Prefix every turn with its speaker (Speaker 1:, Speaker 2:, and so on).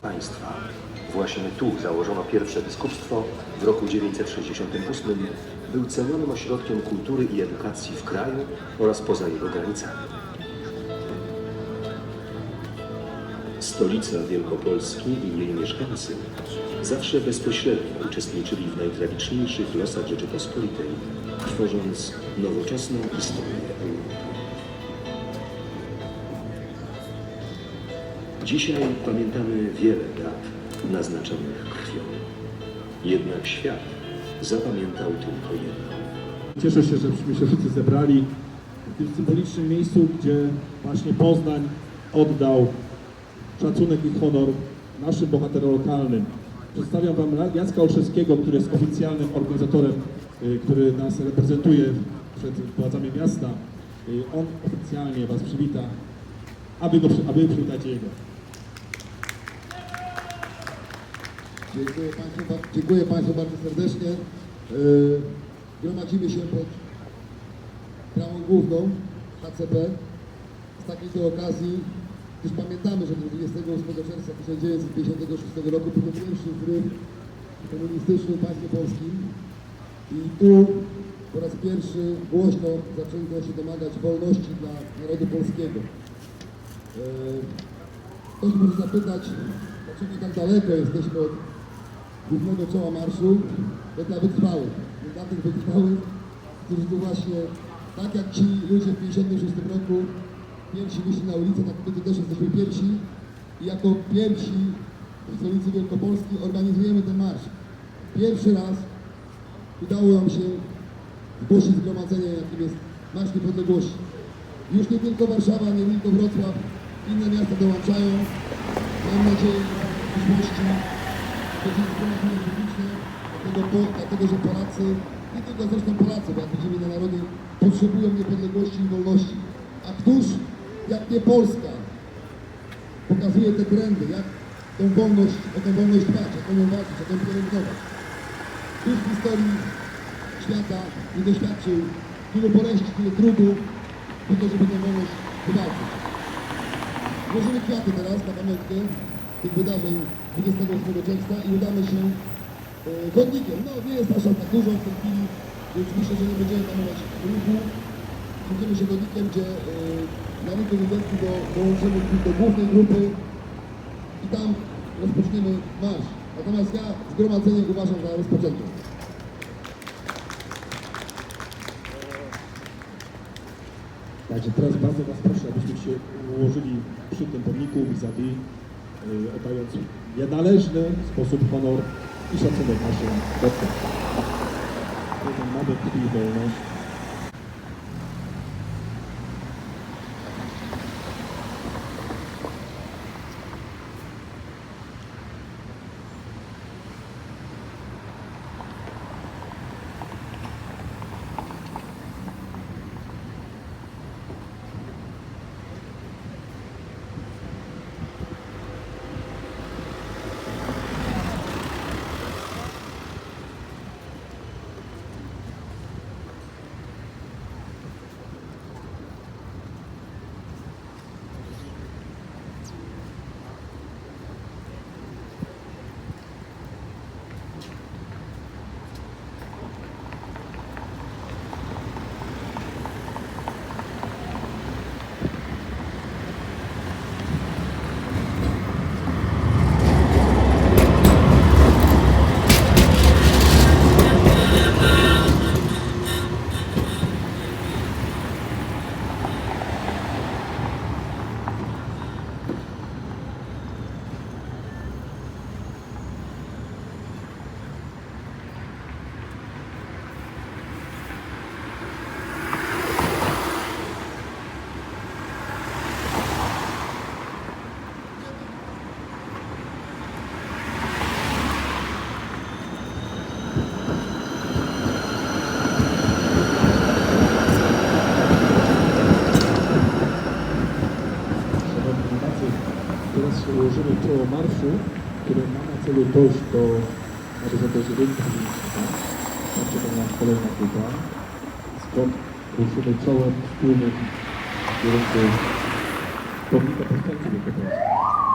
Speaker 1: państwa. Właśnie tu założono pierwsze biskupstwo. W roku 968 był cenionym ośrodkiem kultury i edukacji w kraju oraz poza jego granicami. Stolica Wielkopolski i jej mieszkańcy zawsze bezpośrednio uczestniczyli w najtragiczniejszych losach Rzeczypospolitej, tworząc nowoczesną historię Dzisiaj pamiętamy wiele dat naznaczonych krwią. Jednak świat zapamiętał tylko jedno.
Speaker 2: Cieszę się, żeśmy się wszyscy zebrali w tym symbolicznym miejscu, gdzie właśnie Poznań oddał szacunek i honor naszym bohaterom lokalnym. Przedstawiam Wam Jacka Olszewskiego, który jest oficjalnym organizatorem, y, który nas reprezentuje przed władzami miasta. Y, On oficjalnie Was przywita, a Wy, go, przy- a wy przywitacie jego.
Speaker 3: Dziękuję Państwu, dziękuję Państwu bardzo serdecznie. Yy, Gromadzimy się pod bramą główną HCP. Z takiej to okazji, gdyż pamiętamy, że 28 czerwca 1956 roku był pierwszy zryw komunistyczny w państwie polskim. I tu po raz pierwszy głośno zaczęto się domagać wolności dla narodu polskiego. Yy, Ktoś może zapytać, dlaczego tak daleko jesteśmy od głównego czoła marszu, to dla wytrwałych. To Dla tych wytrwałych, którzy tu właśnie, tak jak ci ludzie w 1956 roku pierwsi wyszli na ulicę, tak my tu też jesteśmy pierwsi i jako pierwsi w stolicy Wielkopolski organizujemy ten marsz. Pierwszy raz udało nam się zgłosić zgromadzenie, jakim jest Marsz Niepodległości. Już nie tylko Warszawa, nie tylko Wrocław, inne miasta dołączają. Mam nadzieję, że zgromadzenie publiczne, dlatego, że Polacy, nie tylko zresztą Polacy, bo jak widzimy inne narody, potrzebują niepodległości i wolności. A któż, jak nie Polska, pokazuje te trendy, jak tą wolność, o tę wolność dbać, o nią walczyć, jak ją pielęgnować. Nikt w historii świata nie doświadczył tylu boleści, tylu trudu, po to, żeby tę wolność wywalczyć. Złożymy kwiaty teraz na pamiątkę tych wydarzeń 28 czerwca i udamy się e, chodnikiem. No nie jest nasza tak dużo w tej chwili, więc myślę, że nie będziemy tamować ruchu. Pójdziemy się chodnikiem, gdzie e, na rynku niewielki do, dołączymy do głównej grupy i tam rozpoczniemy marsz. Natomiast ja zgromadzenie uważam za rozpoczęte.
Speaker 2: Także teraz bardzo Was proszę, abyśmy się ułożyli przy tym pomniku vis-a-vis, oddając w należny sposób honor i szacunek naszym. Zatem mamy krwi wolność. o marcu, kiedy ma na celu dojść do horyzontu 9 znaczy to nas kolejna grupa, skąd ruszymy czołem w kierunku pomnika powstańcy wielkopolskiego.